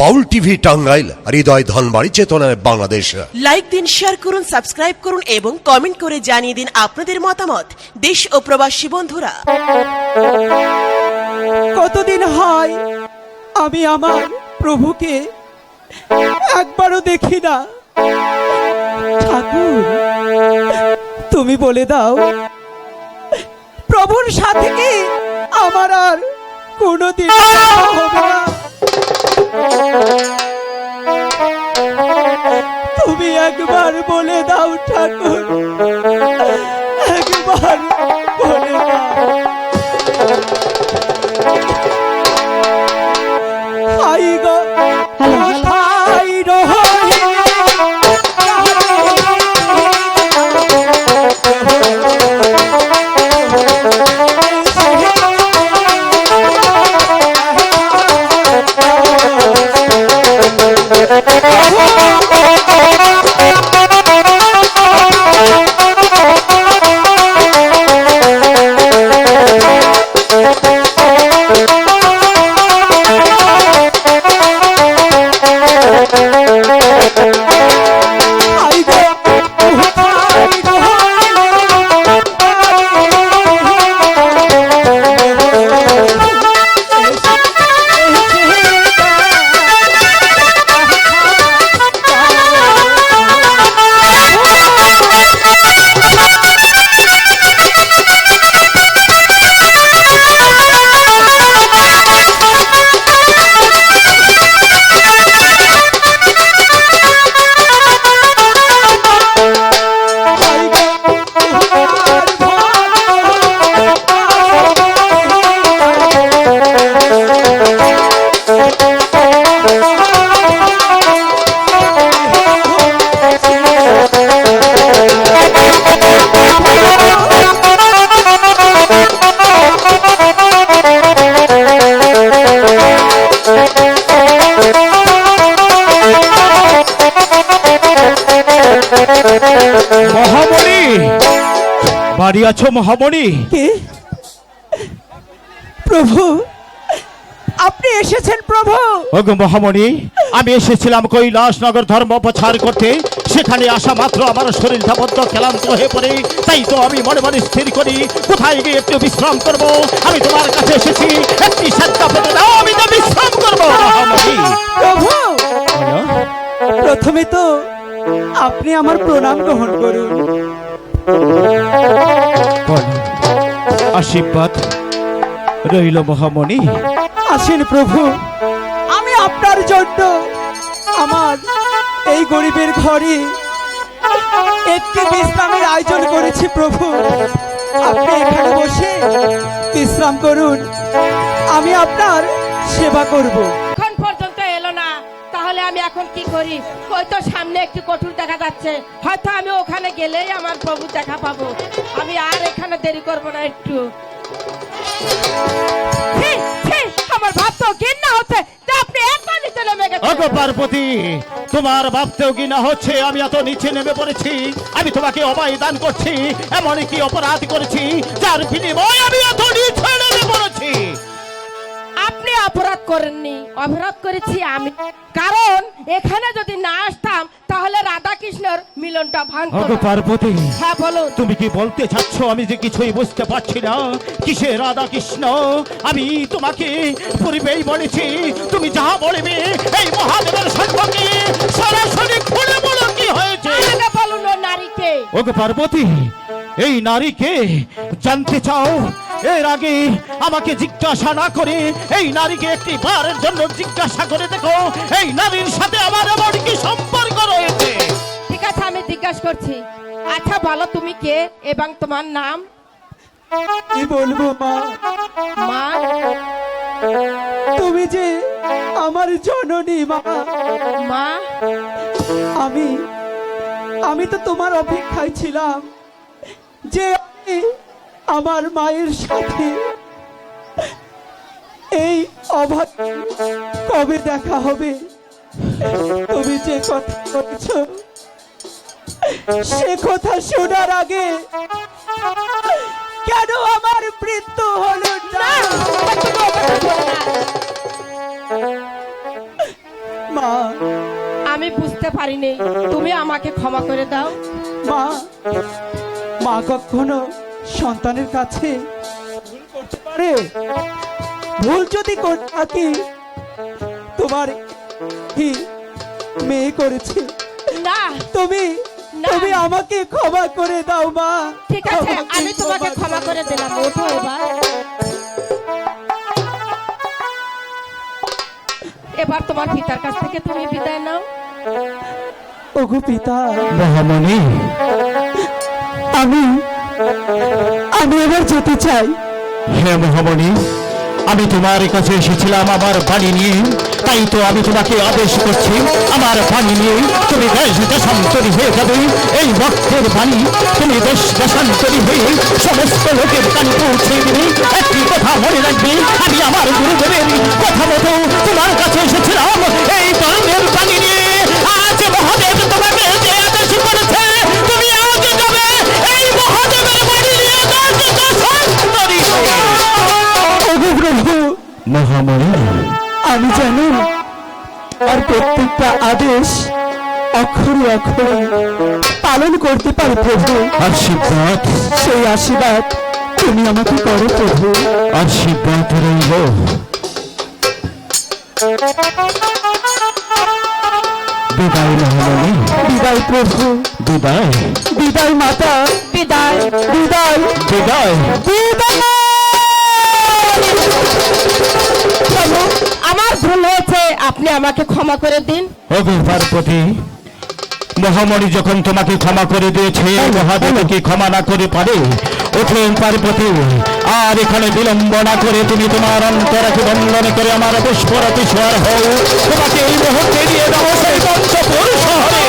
বাউল TV Tangail হৃদয় ধনবাড়ি চেতনায় Bangladesh. Like দিন share করুন সাবস্ক্রাইব করুন এবং কমেন্ট করে জানিয়ে দিন আপনাদের মতামত। দেশ ও প্রবাসী বন্ধুরা। কতদিন হয় আমি আমার প্রভুকে একবারও দেখি না। ঠাকুর তুমি বলে দাও প্রভুর সাথে কি আমার আর কোনোদিন দেখা হবে না? তুমি একবার বলে দাও ঠাকুর। একবার বলে দাও। বাড়ি আছো মহামণি? কে? প্রভু আপনি এসেছেন প্রভু। ওগো মহামণি আমি এসেছিলাম কৈলাসনগর ধর্ম প্রচার করতে। সেখানে আসা মাত্র আমার শরীর বদ্ধ ক্লান্ত হয়ে পড়ে। তাই তো আমি মনে মনে স্থির করি কোথায় গিয়ে একটু বিশ্রাম করব? আমি তোমার কাছে এসেছি একটি সাতটা পেতে দাও আমি তো বিশ্রাম করব। প্রভু! প্রথমে তো আপনি আমার প্রণাম গ্রহণ করুন। আশীর্বাদ রইল মহামণি। আসেন প্রভু, আমি আপনার জন্য আমার এই গরিবের ঘরে একটি বিশ্রামের আয়োজন করেছি প্রভু। আপনি এখানে বসে বিশ্রাম করুন, আমি আপনার সেবা করব। আমি এখন কি করি? ওই তো সামনে একটি কঠোর দেখা যাচ্ছে। হয়তো আমি ওখানে গেলেই আমার প্রভু দেখা পাবো। আমি আর এখানে দেরি করব না একটু। আমার হচ্ছে তোমার ভাবতেও কি না হচ্ছে, আমি এত নিচে নেমে পড়েছি, আমি তোমাকে অভয় দান করছি এমন কি অপরাধ করেছি, যার আমি এত নিচে নেমে পড়েছি। অপরাধ করেননি। অপরাধ করেছি আমি। কারণ এখানে যদি না আসতাম তাহলে রাধা কৃষ্ণর মিলনটা ভাঙত না। পার্বতী হ্যাঁ বলুন। তুমি কি বলতে চাচ্ছ? আমি যে কিছুই বুঝতে পারছি না। কিসে রাধা কৃষ্ণ আমি তোমাকে পূর্বেই বলেছি তুমি যাহা বলবে এই মহাদেবের সম্পর্কে সরাসরি খুলে বলো কি হয়েছে। আগে বলুন ও নারীকে। ওগো পার্বতী এই নারীকে জানতে চাও? এর আগে আমাকে জিজ্ঞাসা না করে এই নারীকে একটি বারের জন্য জিজ্ঞাসা করে দেখো এই নারীর সাথে আমার এমন কি সম্পর্ক রয়েছে? ঠিক আছে আমি জিজ্ঞাসা করছি। আচ্ছা বলো তুমি কে এবং তোমার নাম? কি বলব মা? মা? তুমি যে আমার জননী মা। মা? আমি আমি তো তোমার অপেক্ষায় ছিলাম। যে আমার মায়ের সাথে। এই অভাব কবে দেখা হবে? তুমি যে কথা বলছো সে কথা শোনার আগে কেন আমার মৃত্যু হলো না? মা। আমি বুঝতে পারিনি তুমি আমাকে ক্ষমা করে দাও। মা। মা কখনো সন্তানের কাছে ভুল করতে পারে? ভুল যদি করে থাকি তোমার কি মেয়ে করেছে? না। তুমি। তুমি আমাকে ক্ষমা করে দাও মা। ঠিক আছে আমি তোমাকে ক্ষমা করে দিলাম ওঠো এবার। এবার তোমার পিতার কাছ থেকে তুমি বিদায় নাও। ওগো পিতা। মহামণি আমি আমি এবার যেতে চাই। হে মহামণি, আমি তোমার কাছে এসেছিলাম আমার বাণী নিয়ে। তাই তো আমি তোমাকে আদেশ করছি, আমার বাণী নিয়ে। তুমি দেশ দেশান্তরী হয়ে যাবে, এই ভক্তের বাণী। তুমি দেশ দেশান্তরী হয়ে সমস্ত লোকের কানে পৌঁছে দেবে। একটি কথা মনে রাখবে, আমি আমার গুরুদেবের কথা মতো তোমার কাছে এসেছিলাম। এই ধর্মের বাণী নিয়ে আজ মহামণি আমি জানি আর প্রত্যেকটা আদেশ অক্ষরে অক্ষরে পালন করতে পারি প্রভু। আশীর্বাদ। সেই আশীর্বাদ তুমি আমাকে করো প্রভু। আশীর্বাদ রইল। বিদায় মহামণি বিদায় প্রভু। বিদায়। বিদায় মাতা। বিদায়। বিদায়। বিদায়। প্রভু, আমার ভুল হয়েছে আপনি আমাকে ক্ষমা করে দিন। ওগো পার্বতী মহামণি যখন তোমাকে ক্ষমা করে দিয়েছে মহাদেব কি ক্ষমা না করে পারে? ওঠেন পার্বতী আর এখানে বিলম্ব না করে তুমি তোমার অন্তরাকে বন্ধন করে আমার পুষ্পরতি সোয়ার হও। তোমাকে এই মুহূর্তে দিয়ে দাও সেই পঞ্চপুর শহরে।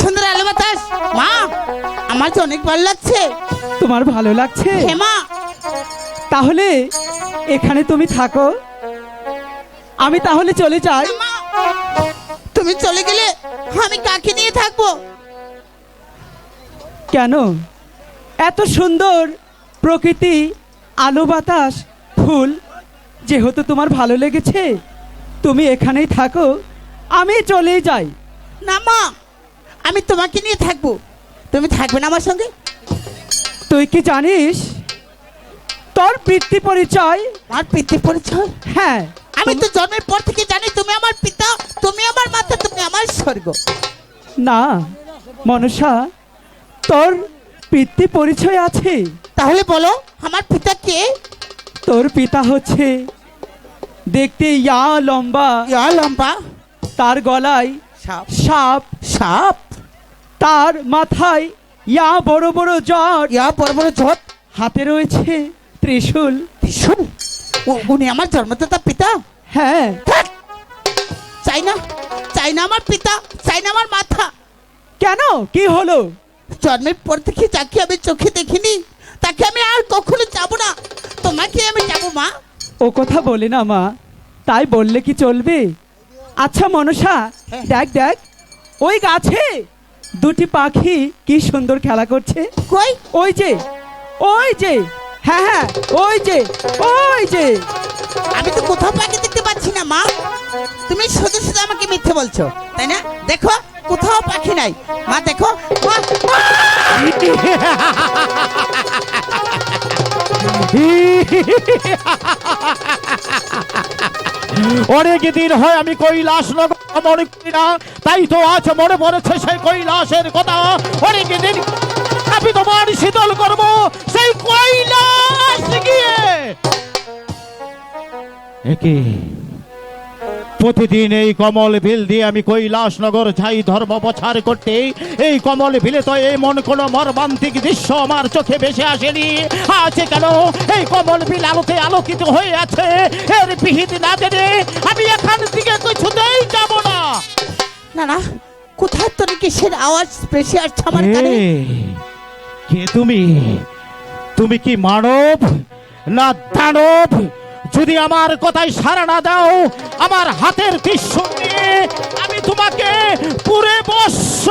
সুন্দর আলো বাতাস। মা আমার তো অনেক ভালো লাগছে। তোমার ভালো লাগছে? হে মা। তাহলে এখানে তুমি থাকো। আমি তাহলে চলে যাই। মা, তুমি চলে গেলে আমি কাকে নিয়ে থাকব? কেন? এত সুন্দর প্রকৃতি আলো বাতাস ফুল যেহেতু তোমার ভালো লেগেছে তুমি এখানেই থাকো আমি চলে যাই। না মা আমি তোমাকে নিয়ে থাকব। তুমি থাকবে না আমার সঙ্গে? তুই কি জানিস? তোর বৃত্তি পরিচয় আমার পিতৃ পরিচয়? হ্যাঁ আমি তো জন্মের পর থেকে জানি তুমি আমার পিতা তুমি আমার মাতা তুমি আমার স্বর্গ। না মনসা তোর পিতৃ পরিচয় আছে। তাহলে বলো আমার পিতা কে? তোর পিতা হচ্ছে দেখতে ইয়া লম্বা। ইয়া লম্বা। তার গলায় সাপ। সাপ সাপ তার মাথায় ইয়া বড় বড় জট। ইয়া বড় বড় ঝট হাতে রয়েছে ত্রিশূল। উ- উনি আমার জন্মদাতা পিতা? হ্যাঁ। চাই না চাই না আমার পিতা চাই না আমার মাথা। কেন? কি হলো? জন্মের পর থেকে যাকে আমি চোখে দেখিনি তাকে আমি আর কখনো যাব না। তোমাকে আমি যাব মা। ও কথা বলে না মা। তাই বললে কি চলবে? আচ্ছা মনসা হ্যাঁ। দেখ দেখ ওই গাছে দুটি পাখি কি সুন্দর খেলা করছে। কই? ওই যে ওই যে হ্যাঁ হ্যাঁ ওই যে ওই যে। আমি তো কোথাও পাখি দেখতে পাচ্ছি না মা। তুমি শুধু শুধু আমাকে মিথ্যে বলছো তাই না? দেখো কোথাও পাখি নাই। মা দেখো! অনেক দিন হয় আমি কৈলাস নগর মনে করি না। তাই তো আজ মনে পড়েছে সেই কৈলাসের কথা। অনেক দিন আমি তোমার শীতল করব সেই কৈলাস গিয়ে। একে প্রতিদিন এই কমল বিল দিয়ে আমি কৈলাসনগর যাই ধর্ম প্রচার করতে। এই কমল বিলে তো এমন কোনো মর্মান্তিক দৃশ্য আমার চোখে ভেসে আসেনি। আছে কেন? এই কমল বিল আলোতে আলোকিত হয়ে আছে। এর বিহিত না জেনে আমি এখান থেকে কিছুতেই যাব না। না না কোথায় তোর কিসের আওয়াজ বেশি আসছে আমার কানে? কে তুমি? তুমি কি মানব না দানব? যদি আমার কথায় সাড়া না দাও আমার হাতের ত্রিশূল নিয়ে আমি তোমাকে পুরে বর্ষ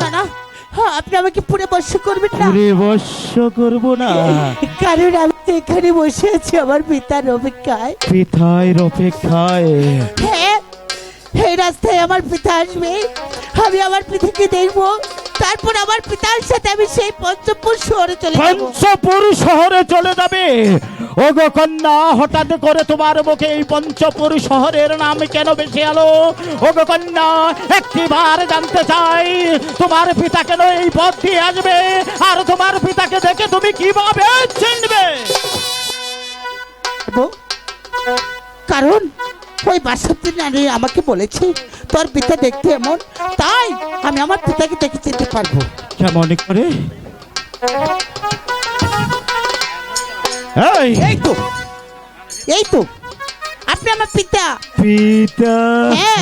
না না হ্যাঁ, আপনি আমাকে পুরে বসে করবেন না পুরে বর্ষ করব না কারণ আমি এখানে বসে আছি আমার পিতার অপেক্ষায় অপেক্ষায় হ্যাঁ এই রাস্তায় আমার পিতা আসবে আমি আমার পিতাকে দেখব তারপর আমার পিতার সাথে আমি সেই পঞ্চপুর শহরে চলে যাব পঞ্চপুর শহরে চলে যাবে ও গো কন্যা হঠাৎ করে তোমার মুখে এই পঞ্চপুর শহরের নাম কেন বেশি আলো? ও গো কন্যা একটিবার জানতে চাই তোমার পিতা কেন এই পথ দিয়ে আসবে? আর তোমার পিতাকে দেখে তুমি কীভাবে চিনবে? কারণ ওই বাসন্তী নারী আমাকে বলেছে তোর পিতা দেখতে এমন তাই আমি আমার পিতাকে দেখে চিনতে পারব। কেমন করে? এই! তো। এই তো। আপনি আমার পিতা। পিতা। হ্যাঁ।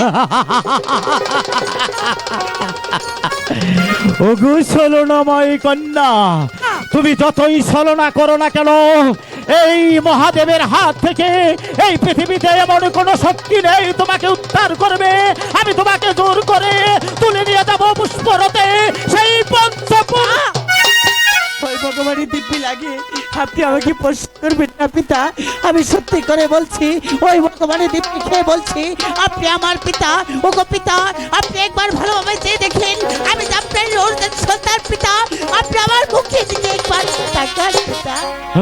ওগো ছলনাময় কন্যা। তুমি যতই ছলনা করো না কেন? এই মহাদেবের হাত থেকে এই পৃথিবীতে এমন কোনো শক্তি নেই তোমাকে উদ্ধার করবে। আমি তোমাকে জোর করে তুলে নিয়ে যাব পুষ্পরতে সেই পঞ্চপুর ভগবানের দিব্যি লাগে। আপনি আমাকে প্রশ্ন করবেন না পিতা। আমি সত্যি করে বলছি ওই ভগবানের দিব্যি খেয়ে বলছি আপনি আমার পিতা ও গো পিতা আপনি একবার ভালোভাবে চেয়ে দেখেন আমি আপনার সন্তান পিতা আপনি আমার মুখে দিকে একবার তাকান পিতা।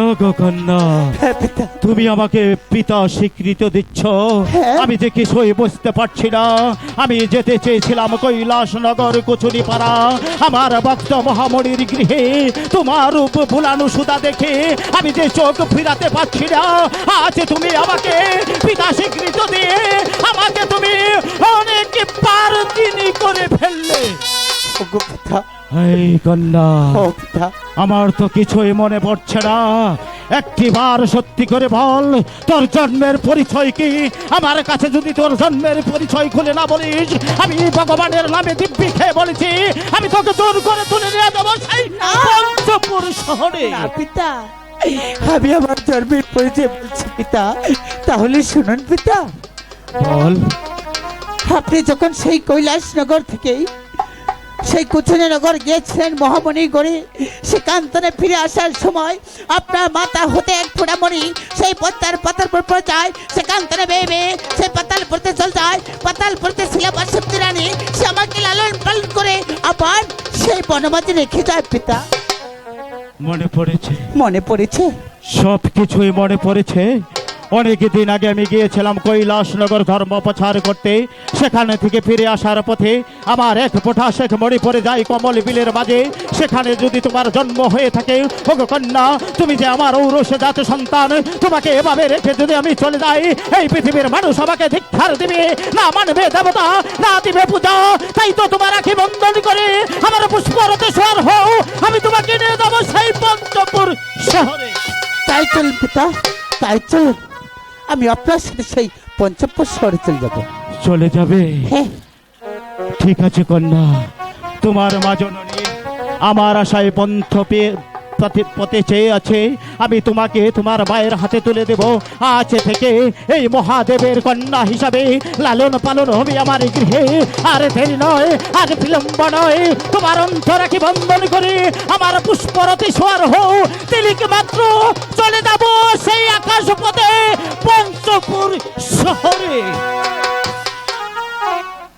ওগো কন্যা হ্যাঁ পিতা। তুমি আমাকে পিতা স্বীকৃত দিচ্ছ। হ্যাঁ। আমি যে কিছুই বুঝতে পারছি না আমি যেতে চেয়েছিলাম কৈলাস নগর কচুরি পাড়া আমার ভক্ত মহামণির গৃহে তোমার রূপ ভুলানো সুদা দেখে আমি যে চোখ ফিরাতে পারছি না, আজ তুমি আমাকে পিতা স্বীকৃত দিয়ে আমাকে তুমি অনেক পার করে ফেললে। এই কন্যা আমার তো কিছুই মনে পড়ছে না। একটিবার সত্যি করে বল তোর জন্মের পরিচয় কি? আমার কাছে যদি তোর জন্মের পরিচয় খুলে না বলিস আমি ভগবানের নামে দিব্যি খেয়ে বলেছি আমি তোকে জোর করে তুলে নিয়ে যাব সেই পঞ্চপুর শহরে। পিতা। আমি আমার জন্মের পরিচয় বলছি পিতা। তাহলে শুনুন পিতা। বল। আপনি যখন সেই কৈলাসনগর থেকে সেই কুচনগর গিয়েছিলেন মহামণি গড়ে। সে কান্তনে ফিরে আসার সময় আপনার মাথা হতে এক ফোঁটা মণি সেই পত্তার পাতার পর পড়ে যায় সে কান্তনে বেয়ে বেয়ে সেই পাতাল পড়তে চল যায় পাতাল পড়তে শিলাবার শক্তি রানী সে আমাকে লালন পালন করে। আবার সেই বনমাঝে রেখে যায় পিতা। মনে পড়েছে? মনে পড়েছে? সব কিছুই মনে পড়েছে? অনেক দিন আগে আমি গিয়েছিলাম কৈলাসনগর ধর্ম প্রচার করতে। সেখানে থেকে ফিরে আসার পথে আমার এক পোঠা শেখ মরি পড়ে যায় কমল বিলের মাঝে। সেখানে যদি তোমার জন্ম হয়ে থাকে, ওগো কন্যা, তুমি যে আমার ঔরসে জাত সন্তান, তোমাকে এভাবে রেখে যদি আমি চলে যাই, এই পৃথিবীর মানুষ আমাকে ধিক্ষার দিবে। না মানবে দেবতা, না দিবে পূজা, তাই তো তোমার আখি বন্ধন করে আমার পুষ্পরতে সর হও। আমি তোমাকে নিয়ে যাব সেই পঞ্চপুর শহরে। তাই চল পিতা, তাই চল। আমি আপনার সাথে সেই পঞ্চপুর শহরে চলে যাব। চলে যাবে? হ্যাঁ। ঠিক আছে কন্যা। তোমার মাজন জননী আমার আশায় পন্থ পেয়ে পথে- পথে চেয়ে আছে, আমি তোমাকে তোমার মায়ের হাতে তুলে দেব। আজ থেকে এই মহাদেবের কন্যা হিসাবে লালন পালন হবে আমার গৃহে। আর দেরি নয়, আর বিলম্ব নয়, তোমার অন্তরাকে বন্ধন করে আমার পুষ্পরতি সোয়ার হও। তিলিক মাত্র, চলে যাব সেই আকাশ পথে পঞ্চপুর শহরে।